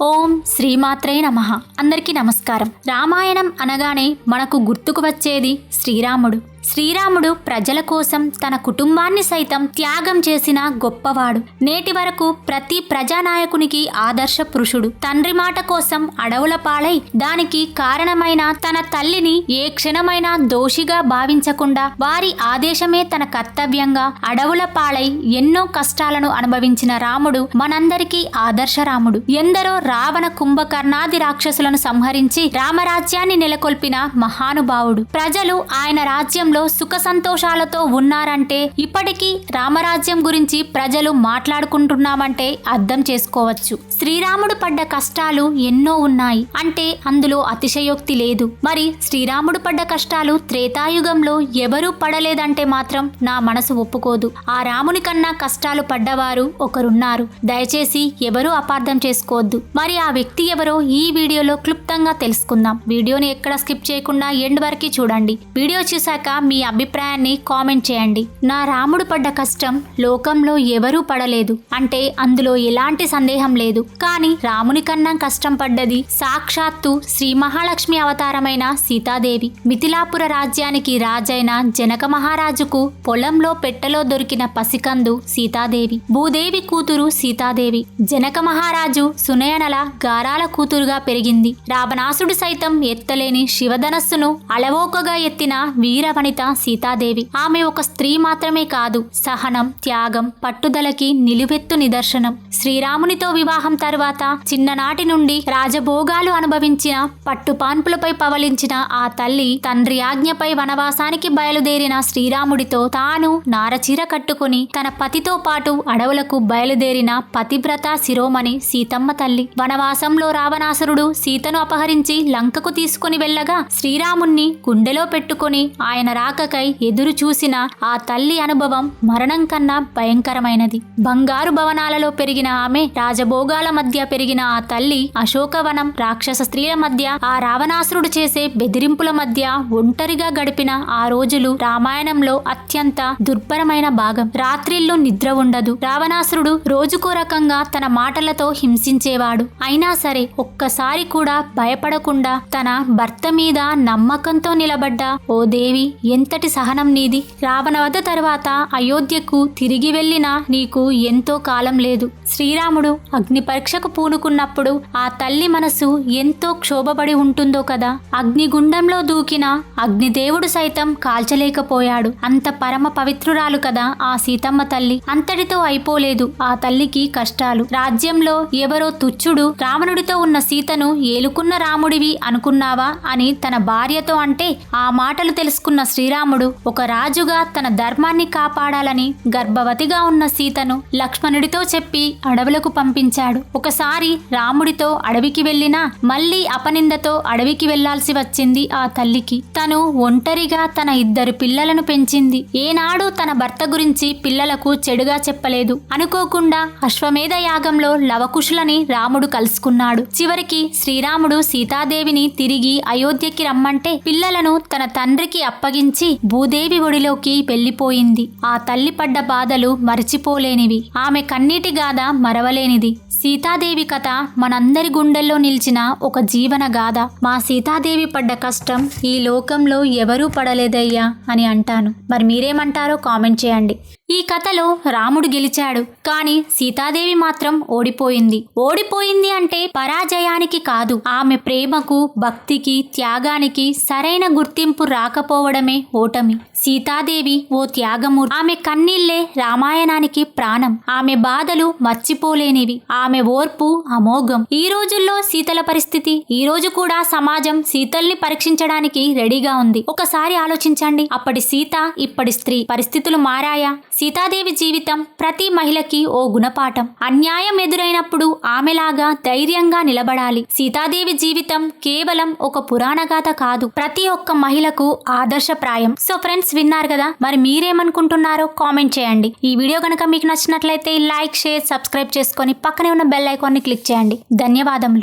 ఓం శ్రీమాత్రే నమ. అందరికీ నమస్కారం. రామాయణం అనగానే మనకు గుర్తుకు వచ్చేది శ్రీరాముడు. శ్రీరాముడు ప్రజల కోసం తన కుటుంబాన్ని సైతం త్యాగం చేసిన గొప్పవాడు. నేటి వరకు ప్రతి ప్రజానాయకునికి ఆదర్శ పురుషుడు. తండ్రి మాట కోసం అడవుల పాలై దానికి కారణమైన తన తల్లిని ఏ క్షణమైనా దోషిగా భావించకుండా వారి ఆదేశమే తన కర్తవ్యంగా అడవుల పాలై ఎన్నో కష్టాలను అనుభవించిన రాముడు మనందరికీ ఆదర్శ రాముడు. ఎందరో రావణ కుంభకర్ణాది రాక్షసులను సంహరించి రామరాజ్యాన్ని నెలకొల్పిన మహానుభావుడు. ప్రజలు ఆయన రాజ్యంలో సుఖ సంతోషాలతో ఉన్నారంటే ఇప్పటికీ రామరాజ్యం గురించి ప్రజలు మాట్లాడుకుంటున్నామంటే అర్థం చేసుకోవచ్చు. శ్రీరాముడు పడ్డ కష్టాలు ఎన్నో ఉన్నాయి. అంటే అందులో అతిశయోక్తి లేదు. మరి శ్రీరాముడు పడ్డ కష్టాలు త్రేతాయుగంలో ఎవరూ పడలేదంటే మాత్రం నా మనసు ఒప్పుకోదు. ఆ రాముని కన్నా కష్టాలు పడ్డవారు ఒకరున్నారు. దయచేసి ఎవరూ అపార్థం చేసుకోవద్దు. మరి ఆ వ్యక్తి ఎవరో ఈ వీడియోలో క్లుప్తంగా తెలుసుకుందాం. వీడియోని ఎక్కడ స్కిప్ చేయకుండా ఎండ్ వరకు చూడండి. వీడియో చూశాక మీ అభిప్రాయాన్ని కామెంట్ చేయండి. నా రాముడు పడ్డ కష్టం లోకంలో ఎవరూ పడలేదు. అంటే అందులో ఎలాంటి సందేహం లేదు. కానీ రాముని కన్నా కష్టం పడ్డది సాక్షాత్తు శ్రీ మహాలక్ష్మి అవతారమైన సీతాదేవి. మిథిలాపుర రాజ్యానికి రాజైన జనక మహారాజుకు పొలంలో పెట్టెలో దొరికిన పసికందు సీతాదేవి. భూదేవి కూతురు సీతాదేవి. జనక మహారాజు సునయనల గారాల కూతురుగా పెరిగింది. రావణాసుడు సైతం ఎత్తలేని శివధనస్సును అలవోకగా ఎత్తిన వీరవనిత సీతాదేవి. ఆమె ఒక స్త్రీ మాత్రమే కాదు సహనం త్యాగం పట్టుదలకి నిలువెత్తు నిదర్శనం. శ్రీరామునితో వివాహం తర్వాత చిన్ననాటి నుండి రాజభోగాలు అనుభవించిన పట్టుపాన్పులపై పవలించిన ఆ తల్లి తండ్రి ఆజ్ఞపై వనవాసానికి బయలుదేరిన శ్రీరాముడితో తాను నారచీర కట్టుకుని తన పతితో పాటు అడవులకు బయలుదేరిన పతివ్రత శిరోమణి సీతమ్మ తల్లి. వనవాసంలో రావణాసురుడు సీతను అపహరించి లంకకు తీసుకుని వెళ్ళగా శ్రీరాముణ్ణి గుండెలో పెట్టుకుని ఆయన రాకకై ఎదురు చూసిన ఆ తల్లి అనుభవం మరణం కన్నా భయంకరమైనది. బంగారు భవనాలలో పెరిగిన ఆమె రాజభోగాల మధ్య పెరిగిన ఆ తల్లి అశోకవనం రాక్షస స్త్రీల మధ్య ఆ రావణాసురుడు చేసే బెదిరింపుల మధ్య ఒంటరిగా గడిపిన ఆ రోజులు రామాయణంలో అత్యంత దుర్భరమైన భాగం. రాత్రిళ్ళు నిద్ర ఉండదు. రావణాసురుడు రోజుకో రకంగా తన మాటలతో హింసించేవాడు. అయినా సరే ఒక్కసారి కూడా భయపడకుండా తన భర్త మీద నమ్మకంతో నిలబడ్డ ఓ దేవి ఎంతటి సహనం నీది? రావణ వధ తర్వాత అయోధ్యకు తిరిగి వెళ్ళినా నీకు ఎంతో కాలం లేదు. శ్రీరాముడు అగ్ని పరీక్షకు పూనుకున్నప్పుడు ఆ తల్లి మనసు ఎంతో క్షోభపడి ఉంటుందో కదా? అగ్నిగుండంలో దూకిన అగ్నిదేవుడు సైతం కాల్చలేకపోయాడు. అంత పరమ పవిత్రురాలు కదా ఆ సీతమ్మ తల్లి. అంతటితో అయిపోలేదు ఆ తల్లికి కష్టాలు. రాజ్యంలో ఎవరో తుచ్చుడు రావణుడితో ఉన్న సీతను ఏలుకున్న రాముడివి అనుకున్నావా అని తన భార్యతో అంటే ఆ మాటలు తెలుసుకున్న శ్రీరాముడు ఒక రాజుగా తన ధర్మాన్ని కాపాడాలని గర్భవతిగా ఉన్న సీతను లక్ష్మణుడితో చెప్పి అడవులకు పంపించాడు. ఒకసారి రాముడితో అడవికి వెళ్ళినా మళ్ళీ అపనిందతో అడవికి వెళ్ళాల్సి వచ్చింది ఆ తల్లికి. తను ఒంటరిగా తన ఇద్దరు పిల్లలను పెంచింది. ఏనాడు తన భర్త గురించి పిల్లలకు చెడుగా చెప్పలేదు. అనుకోకుండా అశ్వమేధ యాగంలో లవకుశులని రాముడు కలుసుకున్నాడు. చివరికి శ్రీరాముడు సీతాదేవిని తిరిగి అయోధ్యకి రమ్మంటే పిల్లలను తన తండ్రికి అప్పగించి భూదేవి ఒడిలోకి వెళ్ళిపోయింది ఆ తల్లి పడ్డ బాధలు మరచిపోలేనివి. ఆమె కన్నీటి గాథ మరవలేనిది. సీతాదేవి కథ మనందరి గుండెల్లో నిలిచిన ఒక జీవన గాథ. మా సీతాదేవి పడ్డ కష్టం ఈ లోకంలో ఎవరూ పడలేదయ్యా అని అంటాను. మరి మీరేమంటారో కామెంట్ చేయండి. ఈ కథలో రాముడు గెలిచాడు. కానీ సీతాదేవి మాత్రం ఓడిపోయింది. ఓడిపోయింది అంటే పరాజయానికి కాదు. ఆమె ప్రేమకు భక్తికి త్యాగానికి సరైన గుర్తింపు రాకపోవడమే ఓటమి. సీతాదేవి ఓ త్యాగము ఆమె కన్నీళ్ళే రామాయణానికి ప్రాణం. ఆమె బాధలు మర్చిపోలేనివి. ఆమె ఓర్పు అమోఘం. ఈ రోజుల్లో సీతల పరిస్థితి ఈ రోజు కూడా సమాజం సీతల్ని పరీక్షించడానికి రెడీగా ఉంది. ఒకసారి ఆలోచించండి. అప్పటి సీత ఇప్పటి స్త్రీ. పరిస్థితులు మారాయా? సీతాదేవి జీవితం ప్రతి మహిళకి ఓ గుణపాఠం. అన్యాయం ఎదురైనప్పుడు ఆమెలాగా ధైర్యంగా నిలబడాలి. సీతాదేవి జీవితం కేవలం ఒక పురాణగాథ కాదు. ప్రతి ఒక్క మహిళకు ఆదర్శప్రాయం. సో ఫ్రెండ్స్ విన్నారు కదా? మరి మీరేమనుకుంటున్నారో కామెంట్ చేయండి. ఈ వీడియో కనుక మీకు నచ్చినట్లయితే లైక్ షేర్ సబ్స్క్రైబ్ చేసుకొని పక్కనే ఉన్న బెల్ ఐకాన్ని క్లిక్ చేయండి. ధన్యవాదములు.